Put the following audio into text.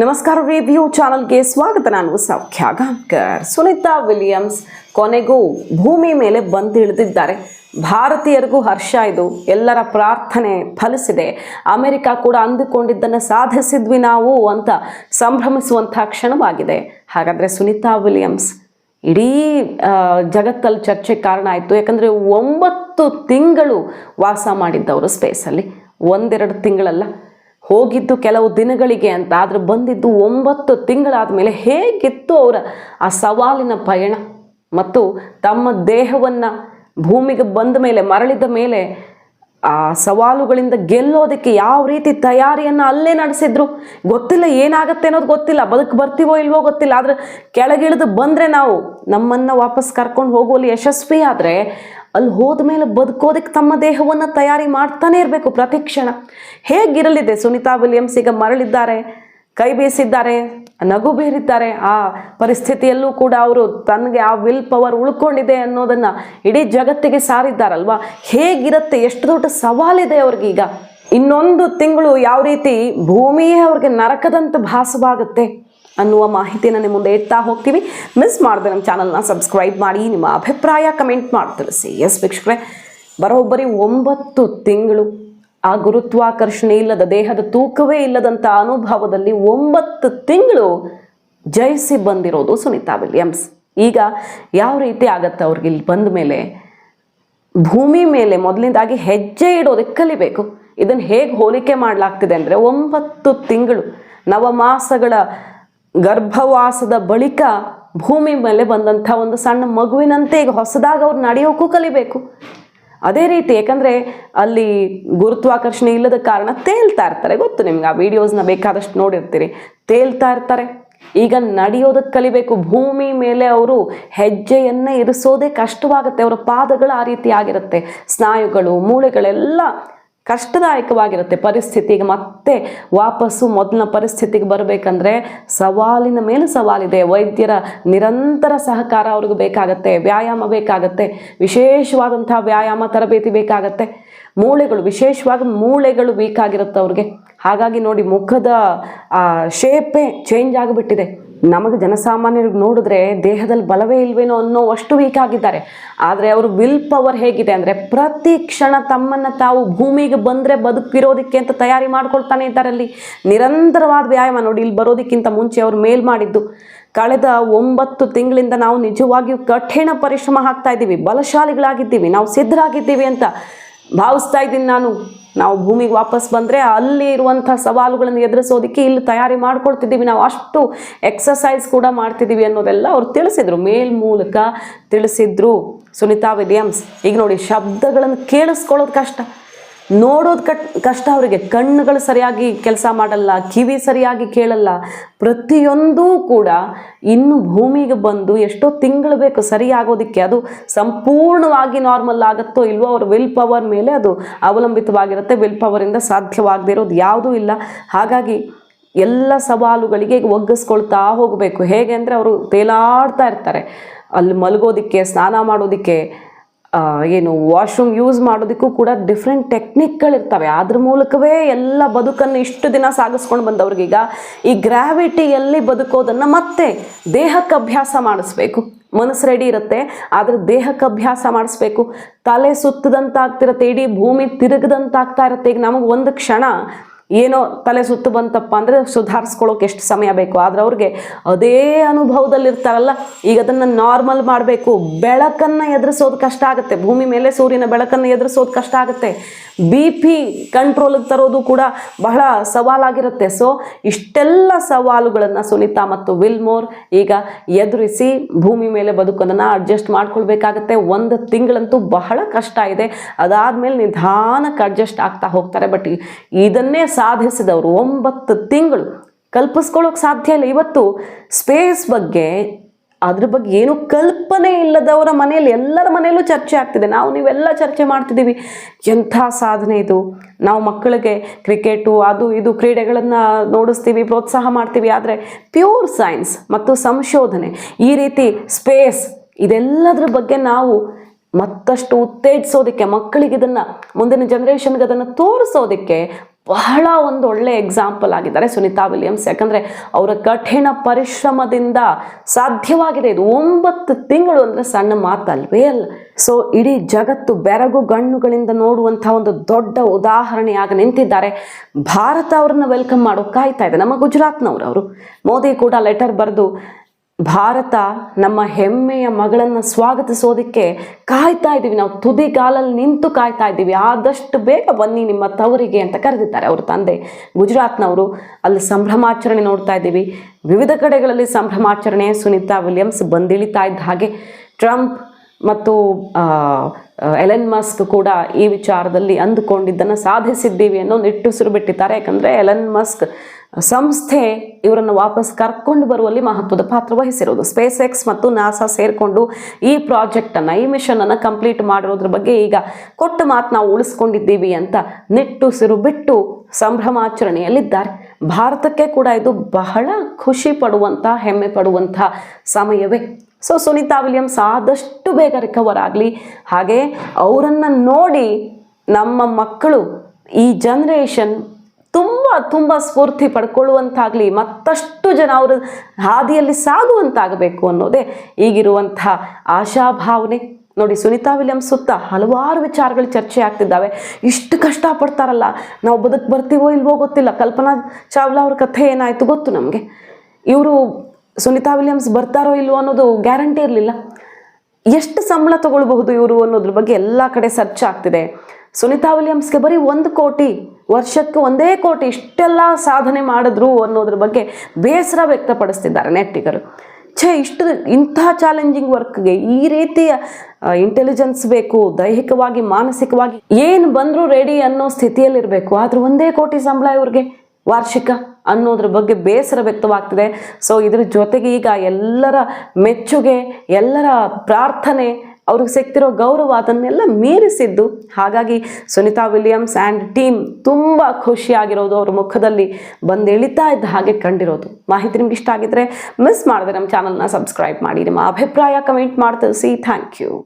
ನಮಸ್ಕಾರ ರಿವ್ಯೂ ಚಾನಲ್ಗೆ ಸ್ವಾಗತ. ನಾನು ಸೌಖ್ಯ ಗಾಂಕರ್ ಸುನಿತಾ ವಿಲಿಯಮ್ಸ್ ಕೊನೆಗೂ ಭೂಮಿ ಮೇಲೆ ಬಂದು ಇಳಿದಿದ್ದಾರೆ ಭಾರತೀಯರಿಗೂ ಹರ್ಷ ಇದು. ಎಲ್ಲರ ಪ್ರಾರ್ಥನೆ ಫಲಿಸಿದೆ. ಅಮೆರಿಕ ಕೂಡ ಅಂದುಕೊಂಡಿದ್ದನ್ನು ಸಾಧಿಸಿದ್ವಿ ನಾವು ಅಂತ ಸಂಭ್ರಮಿಸುವಂಥ ಕ್ಷಣವಾಗಿದೆ. ಹಾಗಾದರೆ ಸುನಿತಾ ವಿಲಿಯಮ್ಸ್, ಇಡೀ ಜಗತ್ತಲ್ಲಿ ಚರ್ಚೆ ಕಾರಣ ಆಯಿತು. ಯಾಕಂದರೆ ಒಂಬತ್ತು ತಿಂಗಳು ವಾಸ ಮಾಡಿದ್ದವರು ಸ್ಪೇಸಲ್ಲಿ ಒಂದೆರಡು ತಿಂಗಳಲ್ಲ. ಹೋಗಿದ್ದು ಕೆಲವು ದಿನಗಳಿಗೆ ಅಂತ, ಆದ್ರೆ ಬಂದಿದ್ದು ಒಂಬತ್ತು ತಿಂಗಳಾದ ಮೇಲೆ ಹೇಗಿತ್ತು ಅವರ ಆ ಸವಾಲಿನ ಪಯಣ? ಮತ್ತು ತಮ್ಮ ದೇಹವನ್ನು ಭೂಮಿಗೆ ಬಂದ ಮೇಲೆ, ಮರಳಿದ ಮೇಲೆ ಆ ಸವಾಲುಗಳಿಂದ ಗೆಲ್ಲೋದಕ್ಕೆ ಯಾವ ರೀತಿ ತಯಾರಿಯನ್ನು ಅಲ್ಲೇ ನಡೆಸಿದ್ರು? ಗೊತ್ತಿಲ್ಲ, ಏನಾಗುತ್ತೆ ಅನ್ನೋದು ಗೊತ್ತಿಲ್ಲ. ಬದುಕು ಬರ್ತೀವೋ ಇಲ್ವೋ ಗೊತ್ತಿಲ್ಲ. ಆದರೆ ಕೆಳಗಿಳಿದು ಬಂದರೆ ನಾವು ನಮ್ಮನ್ನು ವಾಪಸ್ ಕರ್ಕೊಂಡು ಹೋಗುವಲ್ಲಿ ಯಶಸ್ವಿ ಆದರೆ ಅಲ್ಲಿ ಹೋದ ಮೇಲೆ ಬದುಕೋದಕ್ಕೆ ತಮ್ಮ ದೇಹವನ್ನು ತಯಾರಿ ಮಾಡ್ತಾನೆ ಇರಬೇಕು ಪ್ರತಿಕ್ಷಣ ಹೇಗಿರಲಿದೆ ಸುನೀತಾ ವಿಲಿಯಮ್ಸ್ ಈಗ ಮರಳಿದ್ದಾರೆ, ಕೈ ಬೀಸಿದ್ದಾರೆ, ನಗು ಬೀರಿದ್ದಾರೆ, ಆ ಪರಿಸ್ಥಿತಿಯಲ್ಲೂ ಕೂಡ ಅವರು ತನಗೆ ಆ ವಿಲ್ ಪವರ್ ಉಳ್ಕೊಂಡಿದೆ ಅನ್ನೋದನ್ನು ಇಡೀ ಜಗತ್ತಿಗೆ ಸಾರಿದ್ದಾರಲ್ವಾ? ಹೇಗಿರುತ್ತೆ, ಎಷ್ಟು ದೊಡ್ಡ ಸವಾಲಿದೆ ಅವ್ರಿಗೀಗ. ಇನ್ನೊಂದು ತಿಂಗಳು ಯಾವ ರೀತಿ ಭೂಮಿಯೇ ಅವ್ರಿಗೆ ನರಕದಂತ ಭಾಸವಾಗುತ್ತೆ. ಅನ್ನುವ ಮಾಹಿತಿಯನ್ನು ನಿಮ್ಮ ಮುಂದೆ ಇಡ್ತಾ ಹೋಗ್ತೀವಿ. ಮಿಸ್ ಮಾಡಿದೆ ನಮ್ಮ ಚಾನಲ್ನ ಸಬ್ಸ್ಕ್ರೈಬ್ ಮಾಡಿ, ನಿಮ್ಮ ಅಭಿಪ್ರಾಯ ಕಮೆಂಟ್ ಮಾಡಿ ತಿಳಿಸಿ. ಎಸ್ ವೀಕ್ಷಕರೇ, ಬರೋಬ್ಬರಿ ಒಂಬತ್ತು ತಿಂಗಳು ಆ ಗುರುತ್ವಾಕರ್ಷಣೆ ಇಲ್ಲದ ದೇಹದ ತೂಕವೇ ಇಲ್ಲದಂಥ ಅನುಭವದಲ್ಲಿ ಒಂಬತ್ತು ತಿಂಗಳು ಜಯಿಸಿ ಬಂದಿರೋದು ಸುನೀತಾ ವಿಲಿಯಮ್ಸ್. ಈಗ ಯಾವ ರೀತಿ ಆಗತ್ತೆ ಅವ್ರಿಗೆ ಇಲ್ಲಿ ಬಂದ ಮೇಲೆ? ಭೂಮಿ ಮೇಲೆ ಮೊದಲಿಂದಾಗಿ ಹೆಜ್ಜೆ ಇಡೋದಕ್ಕೆ ಕಲಿಬೇಕು. ಇದನ್ನು ಹೇಗೆ ಹೋಲಿಕೆ ಮಾಡಲಾಗ್ತಿದೆ ಅಂದರೆ ಒಂಬತ್ತು ತಿಂಗಳು ನವಮಾಸಗಳ ಗರ್ಭವಾಸದ ಬಳಿಕ ಭೂಮಿ ಮೇಲೆ ಬಂದಂಥ ಒಂದು ಸಣ್ಣ ಮಗುವಿನಂತೆ ಈಗ ಹೊಸದಾಗಿ ಅವ್ರು ನಡೆಯೋಕ್ಕೂ ಕಲಿಬೇಕು. ಅದೇ ರೀತಿ ಯಾಕಂದರೆ ಅಲ್ಲಿ ಗುರುತ್ವಾಕರ್ಷಣೆ ಇಲ್ಲದ ಕಾರಣ ತೇಲ್ತಾ ಇರ್ತಾರೆ. ಗೊತ್ತು ನಿಮ್ಗೆ ಆ ವಿಡಿಯೋಸ್ನ ಬೇಕಾದಷ್ಟು ನೋಡಿರ್ತೀರಿ. ತೇಲ್ತಾ ಇರ್ತಾರೆ. ಈಗ ನಡೆಯೋದಕ್ಕೆ ಕಲಿಬೇಕು. ಭೂಮಿ ಮೇಲೆ ಅವರು ಹೆಜ್ಜೆಯನ್ನೇ ಇರಿಸೋದೇ ಕಷ್ಟವಾಗುತ್ತೆ. ಅವರ ಪಾದಗಳು ಆ ರೀತಿ ಆಗಿರುತ್ತೆ. ಸ್ನಾಯುಗಳು, ಮೂಳೆಗಳೆಲ್ಲ ಕಷ್ಟದಾಯಕವಾಗಿರುತ್ತೆ ಪರಿಸ್ಥಿತಿಗೆ. ಮತ್ತೆ ವಾಪಸ್ಸು ಮೊದಲಿನ ಪರಿಸ್ಥಿತಿಗೆ ಬರಬೇಕಂದ್ರೆ ಸವಾಲಿನ ಮೇಲೆ ಸವಾಲಿದೆ. ವೈದ್ಯರ ನಿರಂತರ ಸಹಕಾರ ಅವ್ರಿಗೆ ಬೇಕಾಗತ್ತೆ, ವ್ಯಾಯಾಮ ಬೇಕಾಗತ್ತೆ, ವಿಶೇಷವಾದಂತಹ ವ್ಯಾಯಾಮ ತರಬೇತಿ ಬೇಕಾಗತ್ತೆ. ಮೂಳೆಗಳು, ವಿಶೇಷವಾಗಿ ಮೂಳೆಗಳು ವೀಕ್ ಆಗಿರುತ್ತೆ ಅವ್ರಿಗೆ. ಹಾಗಾಗಿ ನೋಡಿ ಮುಖದ ಶೇಪೇ ಚೇಂಜ್ ಆಗಿಬಿಟ್ಟಿದೆ. ನಮಗೆ ಜನಸಾಮಾನ್ಯರಿಗೆ ನೋಡಿದ್ರೆ ದೇಹದಲ್ಲಿ ಬಲವೇ ಇಲ್ವೇನೋ ಅನ್ನೋ ಅಷ್ಟು ವೀಕ್ ಆಗಿದ್ದಾರೆ. ಆದರೆ ಅವರು ವಿಲ್ ಪವರ್ ಹೇಗಿದೆ ಅಂದರೆ ಪ್ರತಿ ಕ್ಷಣ ತಮ್ಮನ್ನು ತಾವು ಭೂಮಿಗೆ ಬಂದರೆ ಬದುಕಿರೋದಕ್ಕೆ ಅಂತ ತಯಾರಿ ಮಾಡ್ಕೊಳ್ತಾನೆ ಇದ್ದಾರೆ ಅಲ್ಲಿ ನಿರಂತರವಾದ ವ್ಯಾಯಾಮ ನೋಡಿ, ಇಲ್ಲಿ ಬರೋದಕ್ಕಿಂತ ಮುಂಚೆ ಅವರು ಮೇಲ್ ಮಾಡಿದ್ದು. ಕಳೆದ ಒಂಬತ್ತು ತಿಂಗಳಿಂದ ನಾವು ನಿಜವಾಗಿಯೂ ಕಠಿಣ ಪರಿಶ್ರಮ ಹಾಕ್ತಾ ಇದ್ದೀವಿ. ಬಲಶಾಲಿಗಳಾಗಿದ್ದೀವಿ. ನಾವು ಸಿದ್ಧರಾಗಿದ್ದೀವಿ ಅಂತ ಭಾವಿಸ್ತಾ ಇದ್ದೀನಿ ನಾನು. ನಾವು ಭೂಮಿಗೆ ವಾಪಸ್ ಬಂದರೆ ಅಲ್ಲಿ ಇರುವಂಥ ಸವಾಲುಗಳನ್ನು ಎದುರಿಸೋದಕ್ಕೆ ಇಲ್ಲಿ ತಯಾರಿ ಮಾಡ್ಕೊಳ್ತಿದ್ದೀವಿ. ನಾವು ಅಷ್ಟು ಎಕ್ಸಸೈಸ್ ಕೂಡ ಮಾಡ್ತಿದ್ದೀವಿ ಅನ್ನೋದೆಲ್ಲ ಅವ್ರು ತಿಳಿಸಿದ್ರು. ಮೇಲ್ ಮೂಲಕ ತಿಳಿಸಿದ್ರು ಸುನಿತಾ ವಿಲಿಯಮ್ಸ್. ಈಗ ನೋಡಿ, ಶಬ್ದಗಳನ್ನು ಕೇಳಿಸ್ಕೊಳ್ಳೋದು ಕಷ್ಟ. ನೋಡೋದು ಕಟ್, ಕಷ್ಟ ಅವರಿಗೆ. ಕಣ್ಣುಗಳು ಸರಿಯಾಗಿ ಕೆಲಸ ಮಾಡಲ್ಲ, ಕಿವಿ ಸರಿಯಾಗಿ ಕೇಳಲ್ಲ. ಪ್ರತಿಯೊಂದೂ ಕೂಡ ಇನ್ನು ಭೂಮಿಗೆ ಬಂದು ಎಷ್ಟೋ ತಿಂಗಳು ಬೇಕು ಸರಿಯಾಗೋದಕ್ಕೆ. ಅದು ಸಂಪೂರ್ಣವಾಗಿ ನಾರ್ಮಲ್ ಆಗುತ್ತೋ ಇಲ್ವೋ ಅವ್ರ ವಿಲ್ ಪವರ್ ಮೇಲೆ ಅದು ಅವಲಂಬಿತವಾಗಿರುತ್ತೆ. ವಿಲ್ ಪವರಿಂದ ಸಾಧ್ಯವಾಗದೇ ಇರೋದು ಯಾವುದೂ ಇಲ್ಲ. ಹಾಗಾಗಿ ಎಲ್ಲ ಸವಾಲುಗಳಿಗೆ ಒಗ್ಗಿಸ್ಕೊಳ್ತಾ ಹೋಗಬೇಕು. ಹೇಗೆ ಅಂದರೆ ಅವರು ತೇಲಾಡ್ತಾ ಇರ್ತಾರೆ. ಅಲ್ಲಿ ಮಲಗೋದಕ್ಕೆ, ಸ್ನಾನ ಮಾಡೋದಕ್ಕೆ ಏನು ವಾಶ್ರೂಮ್ ಯೂಸ್ ಮಾಡೋದಕ್ಕೂ ಕೂಡ ಡಿಫ್ರೆಂಟ್ ಟೆಕ್ನಿಕ್ಗಳಿರ್ತವೆ ಅದ್ರ ಮೂಲಕವೇ ಎಲ್ಲ ಬದುಕನ್ನು ಇಷ್ಟು ದಿನ ಸಾಗಿಸ್ಕೊಂಡು ಬಂದವ್ರಿಗೀಗ ಈ ಗ್ರಾವಿಟಿಯಲ್ಲಿ ಬದುಕೋದನ್ನು ಮತ್ತೆ ದೇಹಕ್ಕೆ ಅಭ್ಯಾಸ ಮಾಡಿಸ್ಬೇಕು. ಮನಸ್ಸು ರೆಡಿ ಇರುತ್ತೆ, ಆದರೆ ದೇಹಕ್ಕೆ ಅಭ್ಯಾಸ ಮಾಡಿಸ್ಬೇಕು. ತಲೆ ಸುತ್ತದಂತ ಆಗ್ತಿರತ್ತೆ ಇಡೀ ಭೂಮಿ ತಿರುಗದಂತಾಗ್ತಾ ಇರುತ್ತೆ. ಈಗ ನಮಗೆ ಒಂದು ಕ್ಷಣ ಏನೋ ತಲೆ ಸುತ್ತು ಬಂತಪ್ಪ ಅಂದರೆ ಸುಧಾರಿಸ್ಕೊಳ್ಳೋಕೆ ಎಷ್ಟು ಸಮಯ ಬೇಕು? ಆದರೆ ಅವ್ರಿಗೆ ಅದೇ ಅನುಭವದಲ್ಲಿರ್ತಾರಲ್ಲ, ಈಗ ಅದನ್ನು ನಾರ್ಮಲ್ ಮಾಡಬೇಕು. ಬೆಳಕನ್ನು ಎದುರಿಸೋದು ಕಷ್ಟ ಆಗುತ್ತೆ. ಭೂಮಿ ಮೇಲೆ ಸೂರ್ಯನ ಬೆಳಕನ್ನು ಎದುರಿಸೋದು ಕಷ್ಟ ಆಗುತ್ತೆ. ಬಿ ಪಿ ಕಂಟ್ರೋಲಿಗೆ ತರೋದು ಕೂಡ ಬಹಳ ಸವಾಲಾಗಿರುತ್ತೆ. ಸೊ ಇಷ್ಟೆಲ್ಲ ಸವಾಲುಗಳನ್ನು ಸುನೀತಾ ಮತ್ತು ವಿಲ್ಮೋರ್ ಈಗ ಎದುರಿಸಿ ಭೂಮಿ ಮೇಲೆ ಬದುಕನ್ನು ಅಡ್ಜಸ್ಟ್ ಮಾಡ್ಕೊಳ್ಬೇಕಾಗತ್ತೆ. ಒಂದು ತಿಂಗಳಂತೂ ಬಹಳ ಕಷ್ಟ ಇದೆ. ಅದಾದಮೇಲೆ ನಿಧಾನಕ್ಕೆ ಅಡ್ಜಸ್ಟ್ ಆಗ್ತಾ ಹೋಗ್ತಾರೆ. ಬಟ್ ಇದನ್ನೇ ಸಾಧಿಸಿದವರು ಒಂಬತ್ತು ತಿಂಗಳು. ಕಲ್ಪಿಸ್ಕೊಳ್ಳೋಕೆ ಸಾಧ್ಯ ಇಲ್ಲ. ಇವತ್ತು ಸ್ಪೇಸ್ ಬಗ್ಗೆ, ಅದ್ರ ಬಗ್ಗೆ ಏನು ಕಲ್ಪನೆ ಇಲ್ಲದವರ ಮನೆಯಲ್ಲಿ ಎಲ್ಲರ ಮನೆಯಲ್ಲೂ ಚರ್ಚೆ ಆಗ್ತಿದೆ. ನಾವು ನೀವೆಲ್ಲ ಚರ್ಚೆ ಮಾಡ್ತಿದ್ದೀವಿ. ಎಂಥ ಸಾಧನೆ ಇದು? ನಾವು ಮಕ್ಕಳಿಗೆ ಕ್ರಿಕೆಟು ಅದು ಇದು ಕ್ರೀಡೆಗಳನ್ನು ನೋಡಿಸ್ತೀವಿ, ಪ್ರೋತ್ಸಾಹ ಮಾಡ್ತೀವಿ. ಆದರೆ ಪ್ಯೂರ್ ಸೈನ್ಸ್ ಮತ್ತು ಸಂಶೋಧನೆ, ಈ ರೀತಿ ಸ್ಪೇಸ್ ಇದೆಲ್ಲದರ ಬಗ್ಗೆ ನಾವು ಮತ್ತಷ್ಟು ಉತ್ತೇಜಿಸೋದಕ್ಕೆ, ಮಕ್ಕಳಿಗೆ ಇದನ್ನು, ಮುಂದಿನ ಜನ್ರೇಷನ್ಗೆ ಅದನ್ನು ತೋರಿಸೋದಕ್ಕೆ ಬಹಳ ಒಂದು ಒಳ್ಳೆ ಎಕ್ಸಾಂಪಲ್ ಆಗಿದ್ದಾರೆ ಸುನಿತಾ ವಿಲಿಯಮ್ಸ್. ಯಾಕಂದರೆ ಅವರ ಕಠಿಣ ಪರಿಶ್ರಮದಿಂದ ಸಾಧ್ಯವಾಗಿದೆ ಇದು ಒಂಬತ್ತು ತಿಂಗಳು ಅಂದರೆ ಸಣ್ಣ ಮಾತಲ್ವೇ ಅಲ್ಲ. ಸೊ ಇಡೀ ಜಗತ್ತು ಬೆರಗು ಗಣ್ಣುಗಳಿಂದ ನೋಡುವಂಥ ಒಂದು ದೊಡ್ಡ ಉದಾಹರಣೆಯಾಗಿ ನಿಂತಿದ್ದಾರೆ. ಭಾರತ ಅವ್ರನ್ನ ವೆಲ್ಕಮ್ ಮಾಡೋ ಕಾಯ್ತಾ ಇದೆ ನಮ್ಮ ಗುಜರಾತ್ನವ್ರು ಅವರು. ಮೋದಿ ಕೂಡ ಲೆಟರ್ ಬರೆದು ಭಾರತ ನಮ್ಮ ಹೆಮ್ಮೆಯ ಮಗಳನ್ನು ಸ್ವಾಗತಿಸೋದಕ್ಕೆ ಕಾಯ್ತಾ ಇದ್ದೀವಿ. ನಾವು ತುದಿಗಾಲಲ್ಲಿ ನಿಂತು ಕಾಯ್ತಾ ಇದ್ದೀವಿ. ಆದಷ್ಟು ಬೇಗ ಬನ್ನಿ ನಿಮ್ಮ ತವರಿಗೆ ಅಂತ ಕರೆದಿದ್ದಾರೆ ಅವರ ತಂದೆ. ಗುಜರಾತ್ನವರು ಅಲ್ಲಿ ಸಂಭ್ರಮಾಚರಣೆ ನೋಡ್ತಾ ಇದ್ದೀವಿ. ವಿವಿಧ ಕಡೆಗಳಲ್ಲಿ ಸಂಭ್ರಮಾಚರಣೆ, ಸುನೀತಾ ವಿಲಿಯಮ್ಸ್ ಬಂದಿಳಿತಾ ಇದ್ದ ಹಾಗೆ ಟ್ರಂಪ್ ಮತ್ತು ಎಲೆನ್ ಮಸ್ಕ್ ಕೂಡ ಈ ವಿಚಾರದಲ್ಲಿ ಅಂದುಕೊಂಡಿದ್ದನ್ನು ಸಾಧಿಸಿದ್ದೀವಿ ಅನ್ನೋ ನಿಟ್ಟುಸಿರು ಬಿಟ್ಟಿದ್ದಾರೆ ಯಾಕಂದರೆ ಎಲೆನ್ ಮಸ್ಕ್ ಸಂಸ್ಥೆ ಇವರನ್ನು ವಾಪಸ್ ಕರ್ಕೊಂಡು ಬರುವಲ್ಲಿ ಮಹತ್ವದ ಪಾತ್ರ ವಹಿಸಿರೋದು. ಸ್ಪೇಸ್ ಎಕ್ಸ್ ಮತ್ತು ನಾಸಾ ಸೇರಿಕೊಂಡು ಈ ಪ್ರಾಜೆಕ್ಟನ್ನು ಈ ಮಿಷನನ್ನು ಕಂಪ್ಲೀಟ್ ಮಾಡಿರೋದ್ರ ಬಗ್ಗೆ ಈಗ ಕೊಟ್ಟ ಮಾತು ನಾವು ಉಳಿಸ್ಕೊಂಡಿದ್ದೀವಿ ಅಂತ ನಿಟ್ಟುಸಿರು ಬಿಟ್ಟು ಸಂಭ್ರಮಾಚರಣೆಯಲ್ಲಿದ್ದಾರೆ. ಭಾರತಕ್ಕೆ ಕೂಡ ಇದು ಬಹಳ ಖುಷಿ ಪಡುವಂಥ, ಹೆಮ್ಮೆ ಪಡುವಂಥ ಸಮಯವೇ. ಸೊ, ಸುನೀತಾ ವಿಲಿಯಮ್ಸ್ ಆದಷ್ಟು ಬೇಗ ರಿಕವರ್ ಆಗಲಿ. ಹಾಗೆ ಅವರನ್ನು ನೋಡಿ ನಮ್ಮ ಮಕ್ಕಳು, ಈ ಜನ್ರೇಷನ್ ತುಂಬ ಸ್ಫೂರ್ತಿ ಪಡ್ಕೊಳ್ಳುವಂತಾಗಲಿ, ಮತ್ತಷ್ಟು ಜನ ಅವರ ಹಾದಿಯಲ್ಲಿ ಸಾಗುವಂತಾಗಬೇಕು ಅನ್ನೋದೇ ಈಗಿರುವಂಥ ಆಶಾಭಾವನೆ. ನೋಡಿ, ಸುನಿತಾ ವಿಲಿಯಮ್ಸ್ ಸುತ್ತ ಹಲವಾರು ವಿಚಾರಗಳು ಚರ್ಚೆ ಆಗ್ತಿದ್ದಾವೆ. ಇಷ್ಟು ಕಷ್ಟಪಡ್ತಾರಲ್ಲ ನಾವು ಬದುಕು ಬರ್ತೀವೋ ಇಲ್ವೋ ಗೊತ್ತಿಲ್ಲ. ಕಲ್ಪನಾ ಚಾವ್ಲಾ ಅವ್ರ ಕಥೆ ಏನಾಯಿತು ಗೊತ್ತು ನಮಗೆ? ಇವರು ಸುನಿತಾ ವಿಲಿಯಮ್ಸ್ ಬರ್ತಾರೋ ಇಲ್ವೋ ಅನ್ನೋದು ಗ್ಯಾರಂಟಿ ಇರಲಿಲ್ಲ. ಎಷ್ಟು ಸಂಬಳ ತಗೊಳ್ಬಹುದು ಇವರು ಅನ್ನೋದ್ರ ಬಗ್ಗೆ ಎಲ್ಲ ಕಡೆ ಸರ್ಚ್ ಆಗ್ತಿದೆ. ಸುನೀತಾ ವಿಲಿಯಮ್ಸ್ಗೆ ಬರೀ ಒಂದು ಕೋಟಿ, ವರ್ಷಕ್ಕೆ ಒಂದೇ ಕೋಟಿ ಇಷ್ಟೆಲ್ಲ ಸಾಧನೆ ಮಾಡಿದ್ರು ಅನ್ನೋದ್ರ ಬಗ್ಗೆ ಬೇಸರ ವ್ಯಕ್ತಪಡಿಸ್ತಿದ್ದಾರೆ ನೆಟ್ಟಿಗರು. ಛೇ, ಇಷ್ಟು ಇಂಥ ಚಾಲೆಂಜಿಂಗ್ ವರ್ಕ್ಗೆ ಈ ರೀತಿಯ ಇಂಟೆಲಿಜೆನ್ಸ್ ಬೇಕು, ದೈಹಿಕವಾಗಿ, ಮಾನಸಿಕವಾಗಿ ಏನು ಬಂದರೂ ರೆಡಿ ಅನ್ನೋ ಸ್ಥಿತಿಯಲ್ಲಿರಬೇಕು. ಆದರೂ ಒಂದೇ ಕೋಟಿ ಸಂಬಳ ಇವ್ರಿಗೆ, ವಾರ್ಷಿಕ ಅನ್ನೋದ್ರ ಬಗ್ಗೆ ಬೇಸರ ವ್ಯಕ್ತವಾಗ್ತಿದೆ. ಸೊ ಇದ್ರ ಜೊತೆಗೆ ಈಗ ಎಲ್ಲರ ಮೆಚ್ಚುಗೆ, ಎಲ್ಲರ ಪ್ರಾರ್ಥನೆ ಅವ್ರಿಗೆ ಸಿಗ್ತಿರೋ ಗೌರವ ಅದನ್ನೆಲ್ಲ ಮೀರಿಸಿದ್ದು. ಹಾಗಾಗಿ ಸುನಿತಾ ವಿಲಿಯಮ್ಸ್ ಆ್ಯಂಡ್ ಟೀಮ್ ತುಂಬ ಖುಷಿಯಾಗಿರೋದು. ಅವ್ರ ಮುಖದಲ್ಲಿ ಬಂದು ಎಳಿತಾ ಇದ್ದ ಹಾಗೆ ಕಂಡಿರೋದು. ಮಾಹಿತಿ ನಿಮ್ಗೆ ಇಷ್ಟ ಆಗಿದ್ರೆ ಮಿಸ್ ಮಾಡಿದ್ರೆ ನಮ್ಮ ಚಾನಲ್ನ ಸಬ್ಸ್ಕ್ರೈಬ್ ಮಾಡಿ. ನಿಮ್ಮ ಅಭಿಪ್ರಾಯ ಕಮೆಂಟ್ ಮಾಡಿ ಥ್ಯಾಂಕ್ ಯು.